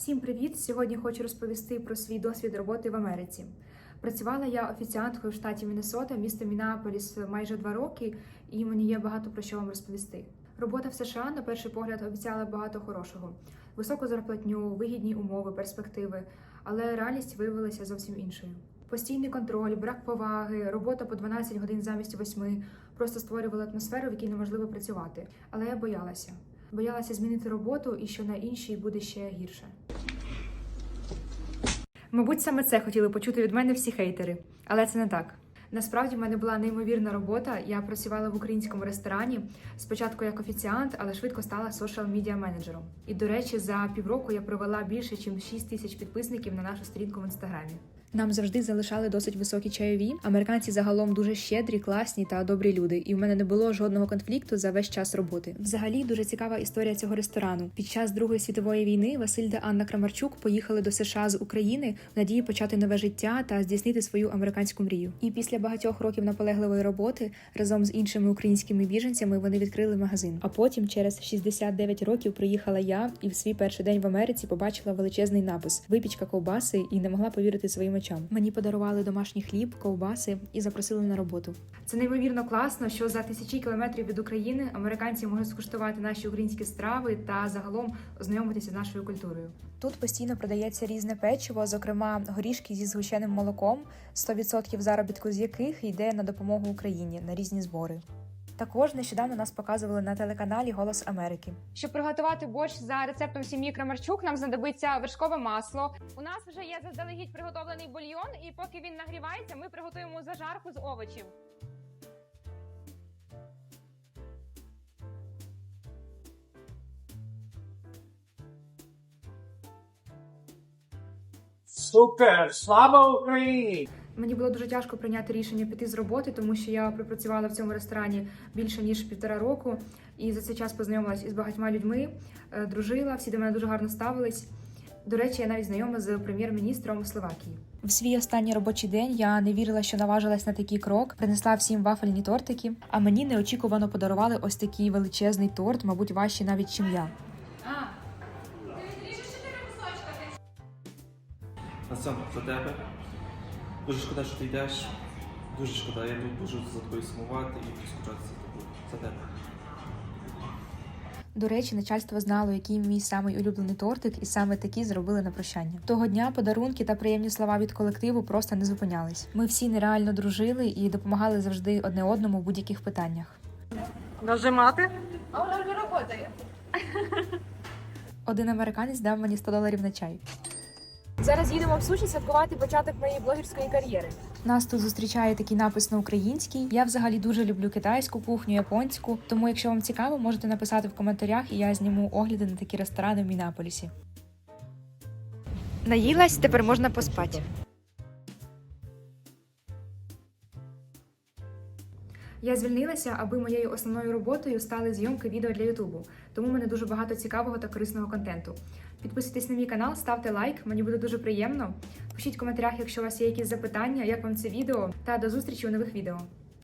Всім привіт! Сьогодні хочу розповісти про свій досвід роботи в Америці. Працювала я офіціанткою в штаті Міннесота, місто Мінеаполіс майже два роки, і мені є багато про що вам розповісти. Робота в США на перший погляд обіцяла багато хорошого: високу зарплатню, вигідні умови, перспективи, але реальність виявилася зовсім іншою. Постійний контроль, брак поваги, робота по 12 годин замість 8 просто створювали атмосферу, в якій неможливо працювати. Але я боялася. Боялася змінити роботу і що на іншій буде ще гірше. Мабуть, саме це хотіли почути від мене всі хейтери, але це не так. Насправді в мене була неймовірна робота. Я працювала в українському ресторані спочатку як офіціант, але швидко стала соціал-медіа менеджером. І до речі, за півроку я провела більше ніж 6 тисяч підписників на нашу сторінку в інстаграмі. Нам завжди залишали досить високі чайові. Американці загалом дуже щедрі, класні та добрі люди, і в мене не було жодного конфлікту за весь час роботи. Взагалі дуже цікава історія цього ресторану. Під час Другої світової війни Василь та Анна Крамарчук поїхали до США з України в надії почати нове життя та здійснити свою американську мрію. І після багатьох років наполегливої роботи разом з іншими українськими біженцями вони відкрили магазин. А потім, через 69 років, приїхала я і в свій перший день в Америці побачила величезний напис випічка ковбаси і не могла повірити своїм очам. Мені подарували домашній хліб, ковбаси і запросили на роботу. Це неймовірно класно, що за тисячі кілометрів від України американці можуть скуштувати наші українські страви та загалом ознайомитися з нашою культурою. Тут постійно продається різне печиво, зокрема горішки зі згущеним молоком, 100% заробітку з яких йде на допомогу Україні на різні збори. Також нещодавно нас показували на телеканалі Голос Америки. Щоб приготувати борщ за рецептом сім'ї Крамарчук, нам знадобиться вершкове масло. У нас вже є заздалегідь приготовлений бульйон, і поки він нагрівається, ми приготуємо зажарку з овочів. Супер! Слава Україні! Мені було дуже тяжко прийняти рішення піти з роботи, тому що я пропрацювала в цьому ресторані більше ніж півтора року, і за цей час познайомилась із багатьма людьми, е, дружила, всі до мене дуже гарно ставились. До речі, я навіть знайома з прем'єр-міністром Словакії. В свій останній робочий день я не вірила, що наважилась на такий крок. Принесла всім вафельні тортики, а мені неочікувано подарували ось такий величезний торт, мабуть, важчий навіть чим я. На цьому за тебе. Дуже шкода, що ти йдеш. Дуже шкода, я буду дуже за тобою сумувати і скучати за тобою. За тебе. До речі, начальство знало, який мій самий улюблений тортик, і саме такі зробили на прощання. Того дня подарунки та приємні слова від колективу просто не зупинялись. Ми всі нереально дружили і допомагали завжди одне одному в будь-яких питаннях. Нажимати? А вона вже працює. Один американець дав мені 100 доларів на чай. Зараз їдемо в суші святкувати початок моєї блогерської кар'єри. Нас тут зустрічає такий напис на українській. Я взагалі дуже люблю китайську кухню, японську. Тому, якщо вам цікаво, можете написати в коментарях, і я зніму огляди на такі ресторани в Мінаполісі. Наїлась, тепер можна поспати. Я звільнилася, аби моєю основною роботою стали зйомки відео для Ютубу. Тому в мене дуже багато цікавого та корисного контенту. Підписуйтесь на мій канал, ставте лайк, мені буде дуже приємно. Пишіть в коментарях, якщо у вас є якісь запитання, як вам це відео, та до зустрічі у нових відео.